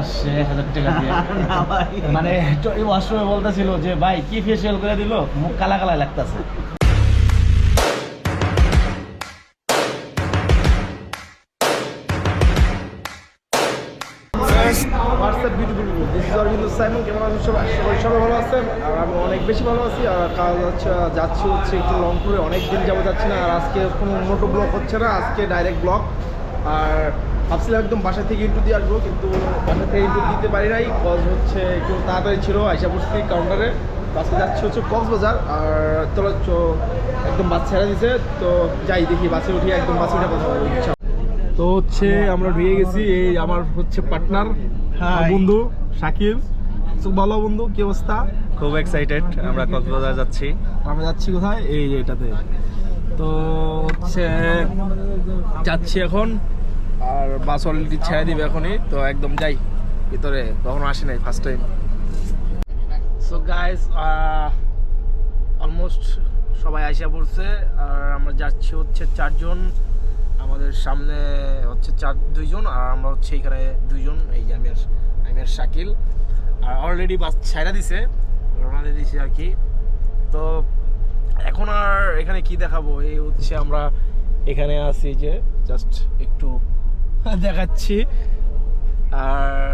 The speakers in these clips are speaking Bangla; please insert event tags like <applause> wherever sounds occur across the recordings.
আসছে হাজার টাকা দিয়ে। <laughs> মানে এই ওয়াশরুমে বলতেছিল যে ভাই কি ফেসিয়াল করে দিল? মুখ কালা কালা লাগতেছে। WhatsApp beautiful this is Arobindu Simon কেমন আছেন সবাই সবাই সবাই ভালো আছেন? আর আমি অনেক বেশি ভালো আছি। আর কাজ হচ্ছে যাচ্ছি হচ্ছে একটু লং ট্যুরে অনেক দিন যাব যাচ্ছি না। আর আজকে কোনো মোটো ব্লগ হচ্ছে না। আজকে ডাইরেক্ট ব্লগ আর ভাবছিলাম একদম বাসা থেকে ইন্টু দিয়ে আসব কিন্তু বাসা থেকে ইন্টু দিতে পারি নাই। কজ হচ্ছে একটু তাড়াতাড়ি ছিল আইসা পড়ছি কাউন্টারে আজকে যাচ্ছে হচ্ছে কক্সবাজার আর চ- একদম বাস ছেড়ে দিছে। তো যাই দেখি বাসে উঠি একদম বাসে উঠে কথা বলব ইচ্ছা তো হচ্ছে আমরা ঢুকে গেছি এই আমার হচ্ছে পার্টনার. বন্ধু শাকিব তো ভালো বন্ধু কি অবস্থা? খুব এক্সাইটেড আমরা কক্সবাজার যাচ্ছি। আমরা যাচ্ছি কোথায়? এই এটাতে। তো হচ্ছে যাচ্ছি এখন। আর বাস অলরেডি ছেড়ে দিবে এখনই, তো একদম যাই, ভিতরে, কখনো আসি নাই first time so guys almost সবাই আইসা পড়ছে, আর আমরা যাচ্ছি হচ্ছে চারজন, আমাদের সামনে হচ্ছে চার, দুইজন, আর আমরা হচ্ছে এখানে দুইজন, এই যে আমি আমি আর শাকিল। আর অলরেডি বাস ছাইরা দিছে, রওনা দিছে আর কি। তো এখন আর এখানে কি দেখাবো? এই হচ্ছে আমরা এখানে আছি যে জাস্ট একটু <laughs> দেখাচ্ছি। আর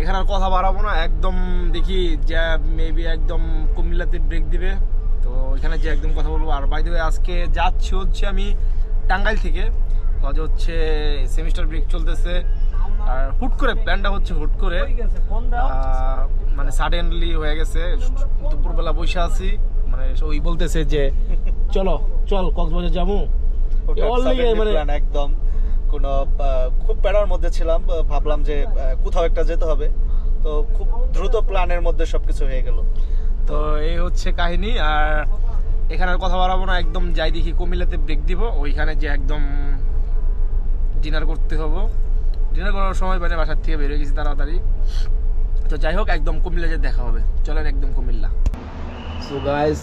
এখানে আর কথা বাড়াবো না একদম দেখি যে মেবি একদম কুমিল্লাতে ব্রেক দিবে। তো এখানে যে একদম কথা বলব। আর বাই আজকে যাচ্ছি হচ্ছে আমি টাঙ্গাইল থেকে। কাজ হচ্ছে সেমিস্টার ব্রেক চলতেছে। আর হুট করে প্ল্যানটা হচ্ছে হুট করে। মানে সাডেনলি হয়ে গেছে। দুপুরবেলা বসে আছি। মানে ওই বলতেছে যে চলো চল কক্সবাজার যাব। মানে একদম। কোনো খুব প্যারার মধ্যে ছিলাম ভাবলাম যে কোথাও একটা যেতে হবে। তো খুব দ্রুত প্ল্যানের মধ্যে সবকিছু হয়ে গেল। তো এই হচ্ছে কাহিনী আর এখানে আর কথা বাড়াবো না একদম যাই দেখি কুমিল্লাতে ব্রেক দিব ওইখানে যে একদম ডিনার করতে হব। ডিনার করার সময় মানে বাসার থেকে বেরিয়ে গেছি তাড়াতাড়ি। তো যাই হোক একদম কুমিল্লা যে দেখা হবে। চলেন একদম কুমিল্লা। সো গাইস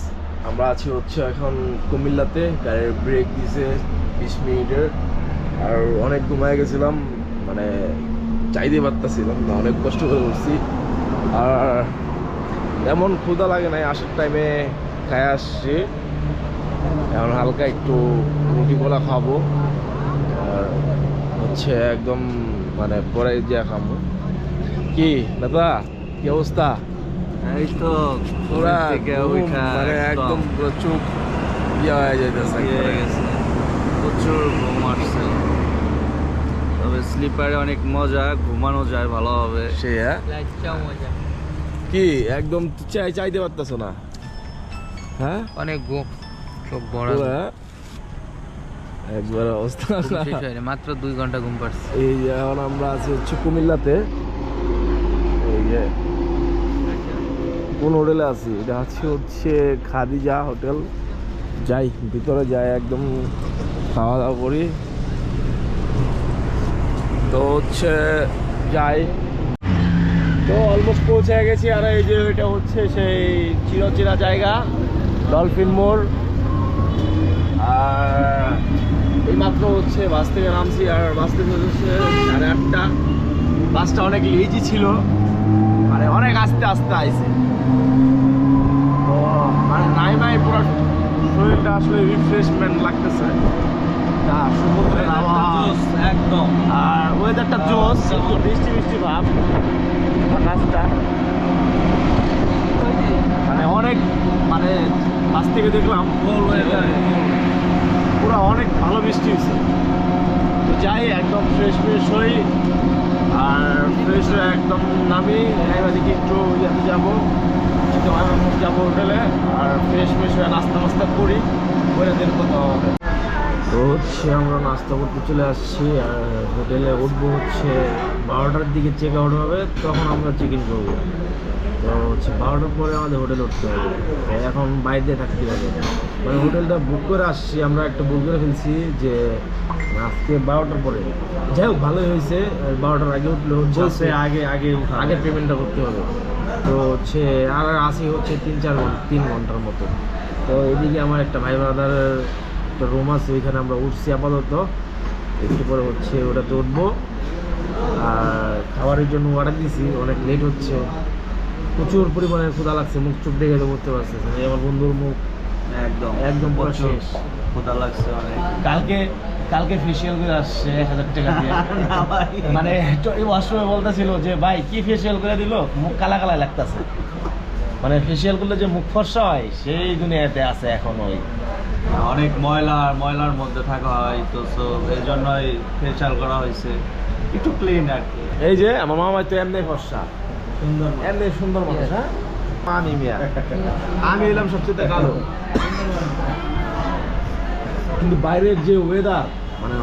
আমরা আছি হচ্ছে এখন কুমিল্লাতে। গাড়ির ব্রেক দিছে বিশ মিনিটের। আর অনেক ঘুমায় গেছিলাম মানে চাইতে পারতাছিলাম না অনেক কষ্ট করে উঠছি। আর এমন ক্ষুদা লাগে নাই আসার টাইমে খাই আসছি। এখন হালকা একটু রুটি কলা খাব। আর হচ্ছে একদম মানে পরে দিয়ে খাব কি দাদা কি অবস্থা? এই তো পুরা মানে একদম চোখ ইয়ে হয়ে যাইতেছে প্রচুর ঘুম আসছে। স্লিপারে অনেক মজা ঘুমানো যায় ভালোভাবে সে হ্যাঁ কি একদম চাই চাইতে পারতেছো না? হ্যাঁ? অনেক ঘুম চোখ বড় একবার অবস্থা শেষ মাত্র দুই ঘণ্টা ঘুম পাচ্ছি এই যে এখন আমরা আছি হচ্ছে কুমিল্লাতে। এই যে কোন হোটেলে আছি? এটা হচ্ছে হচ্ছে খাদিজা হোটেল। যাই ভিতরে যাই একদম খাওয়া দাওয়া করি। তো হচ্ছে যাই। তো অলমোস্ট পৌঁছে গেছি আর এই যে এটা হচ্ছে সেই চিরচিরা জায়গা ডলফিন মোড় আর এই মাত্র হচ্ছে বাস থেকে নামছি আর বাস থেকে হচ্ছে সাড়ে আটটা। বাসটা অনেক লেজি ছিল মানে অনেক আস্তে আস্তে আইছে। তো মানে নাই নাই পুরো শরীরটা আসলে রিফ্রেশমেন্ট লাগতেছে না সমুদ্রের আবহাওয়া একদম আর ওয়েদারটা জোস একটু বৃষ্টি বৃষ্টি ভাব। আকাশটা মানে অনেক মানে কাছ থেকে দেখলাম ফুল ওয়েদার পুরো অনেক ভালো বৃষ্টি হয়েছে। তো যাই একদম ফ্রেশ ফ্রেশ হই। আর ফ্রেশ হয়ে একদম নামি এবার একটু ইয়াতে যাব। যাব হোটেলে। আর ফ্রেশ ফ্রেশ হয়ে নাস্তা মাস্তা করি। করে দিন কথা হবে। তো হচ্ছে আমরা নাস্তা করতে চলে আসছি আর হোটেলে উঠবো হচ্ছে বারোটার দিকে চেক আউট হবে তখন আমরা চেক ইন করব। তো হচ্ছে বারোটার পরে আমাদের হোটেলে উঠতে হবে। এখন বাইরে থাকতে হবে। মানে হোটেলটা বুক করে আসছি আমরা একটা বুক করে ফেলছি যে আজকে বারোটার পরে। যাই হোক ভালোই হয়েছে বারোটার আগে উঠলে হচ্ছে আগে আগে আগে পেমেন্টটা করতে হবে। তো হচ্ছে আর আসি হচ্ছে তিন চার ঘণ্টা তিন ঘণ্টার মতো। তো এদিকে আমার একটা ভাই ব্রাদারের একটা রুম আছে ওইখানে আমরা উঠছি আপাতত। একটু পরে হচ্ছে ওটাতে উঠবো আর খাবারের জন্য অর্ডার দিয়েছি অনেক লেট হচ্ছে। প্রচুর পরিমাণে ক্ষুধা লাগছে মুখ চোখ দেখে তো করতে পারছে এই আমার বন্ধুর মুখ একদম একদম পুরো শেষ। লাগছে অনেক। কালকে কালকে ফেসিয়াল করে আসছে এক হাজার টাকা দিয়ে। <laughs> মানে তো এই ওয়াশরুমে বলতেছিল যে ভাই কি ফেসিয়াল করে দিল? মুখ কালা কালা লাগতেছে। মানে ফেসিয়াল করলে যে মুখ ফর্সা হয় সেই দুনিয়াতে আছে এখন ওই অনেক ময়লা ময়লার মধ্যে থাকা হয় তো সো এই জন্যই ফেশিয়াল করা হয়েছে। একটু ক্লিন আর কি। এই যে আমার মামা তো এমনি ফর্সা। সুন্দর এমনি সুন্দর মানুষ হ্যাঁ? আমি মিয়া। <laughs> আমি এলাম সবচেয়ে কালো। কিন্তু বাইরের যে ওয়েদার মানে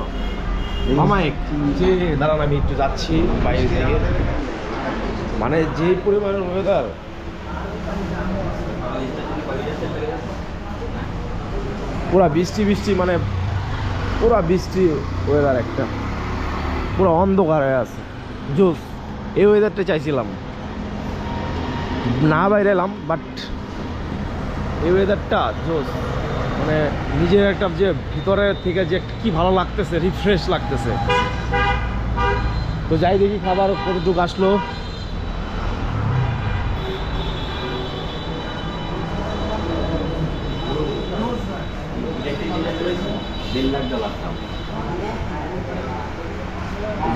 মামায়িক যে দাঁড়ান আমি একটু যাচ্ছি বাইরের দিকে। মানে যে পরিমাণের ওয়েদার পুরা বৃষ্টি বৃষ্টি মানে পুরা বৃষ্টি ওয়েদার একটা। পুরো অন্ধকার হয়ে আছে। জোস এই ওয়েদারটা চাইছিলাম। না বাইরে এলাম বাট এই ওয়েদারটা জোস মানে নিজের একটা যে ভিতরে থেকে যে কি ভালো লাগতেছে রিফ্রেশ লাগতেছে। তো যাই দেখি খাবার কতটুকু আসলো।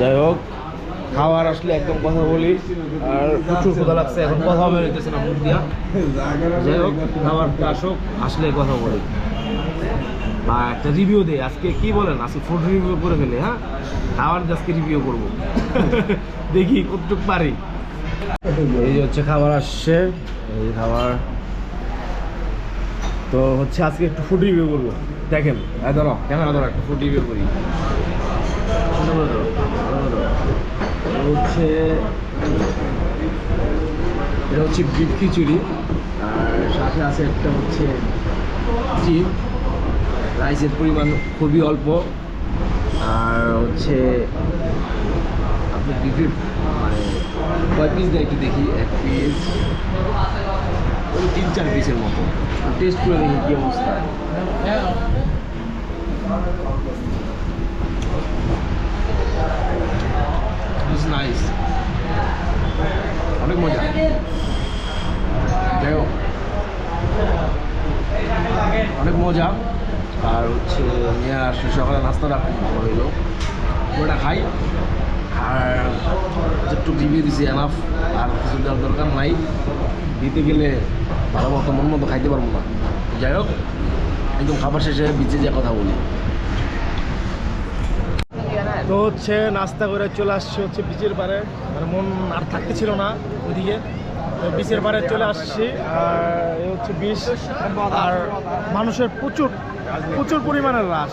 যাই হোক খাবার আসলে একদম কথা বলি, আর প্রচুর ক্ষুধা লাগছে, এখন কথা বেরোতেছে না মুখ দিয়া। যাই হোক খাবারটা আসুক, আসলে কথা বলি। বা একটা রিভিউ দেই, আজকে কি বলেন? আজকে ফুড রিভিউ করে ফেলে হ্যাঁ? খাবার দিয়ে আজকে রিভিউ করব। দেখি কতটুকু পারি। এই হচ্ছে খাবার আসছে, এই খাবার তো হচ্ছে আজকে একটু ফুড রিভিউ করব। দেখেন ধরো, ক্যামেরা ধরো একটা ফুড রিভিউ করি। হচ্ছে, এটা হচ্ছে বিফ খিচুড়ি, আর সাথে আছে একটা হচ্ছে চিপ রাইসের পরিমাণ খুবই অল্প, আর হচ্ছে আপনি বিফের মানে কয় পিস দেয় একটু দেখি, এক পিস ওই তিন চার পিসের মতো। টেস্ট করে দেখি কী অবস্থা। নাইস অনেক মজা। যাই হোক। অনেক মজা। আর হচ্ছে নিয়ে আসলে সকালে নাস্তাটা হইল। ওটা খাই। আর একটু রিভিউ দিছি এনাফ আর কিছু দেওয়ার দরকার নাই। দিতে গেলে ভালো মতো, মন মতো খাইতে পারব না। যাই হোক, একদম খাবার শেষে বিচে যে কথা বলি। তো হচ্ছে নাস্তা করে চলে আসছে হচ্ছে বিচের পারে মানে মন আর থাকতে ছিল না ওইদিকে তো বিচের পারে চলে আসছি, আর এ হচ্ছে বিষ আর মানুষের প্রচুর প্রচুর পরিমাণের রাশ।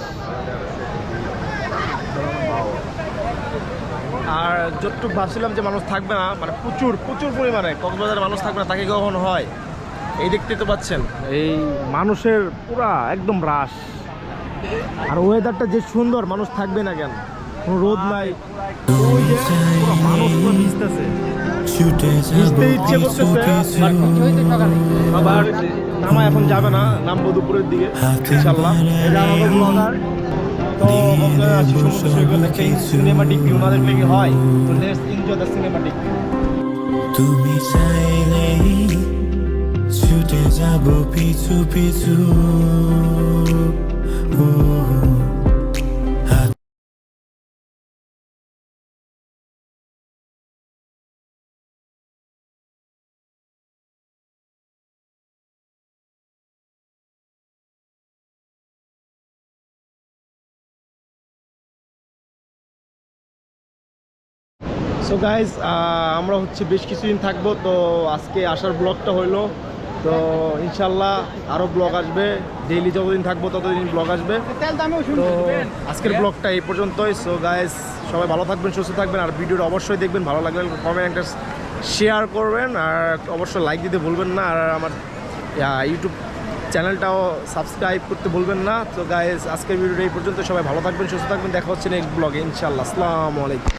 আর যতটুকু ভাবছিলাম যে মানুষ থাকবে না মানে প্রচুর প্রচুর পরিমাণে। কক্সবাজারে মানুষ থাকবে না, তাকে কখন হয়? এই দেখতে তো পাচ্ছেন। এই মানুষের পুরা একদম রাশ। আর ওয়েদারটা যে সুন্দর মানুষ থাকবে না কেন? কোনো রোদ নাই। ওই যে পুরো মানুষ পুরো ভিজতেছে। ভিজতে ইচ্ছে করতেছে। আবার নামা এখন যাবে না নামবো দুপুরের দিকে ইনশাল্লাহ এটা আমাদের ব্লগার তো কক্সবাজার সমুদ্র সৈকত একটা সিনেমাটিক ভিউ না দেখলে কি হয়? তো লেটস এনজয় দ্য সিনেমাটিক তুমি চাইলেই যাব পিছু পিছু। সো গাইজ আমরা হচ্ছে বেশ কিছুদিন থাকব তো আজকে আসার ব্লগটা হইল তো ইনশাল্লাহ আরও ব্লগ আসবে। ডেইলি যতদিন থাকব ততদিন ব্লগ আসবে। তো আজকের ব্লগটা এই পর্যন্তই। সো গাইজ সবাই ভালো থাকবেন সুস্থ থাকবেন। আর ভিডিওটা অবশ্যই দেখবেন ভালো লাগলে কমেন্ট একটা শেয়ার করবেন। আর অবশ্যই লাইক দিতে ভুলবেন না। আর আমার ইউটিউব চ্যানেলটাও সাবস্ক্রাইব করতে ভুলবেন না। তো গাইজ আজকের ভিডিওটা এই পর্যন্ত সবাই ভালো থাকবেন সুস্থ থাকবেন। দেখা হচ্ছে নেক্সট ব্লগে ইনশাল্লাহ। আসসালামু আলাইকুম।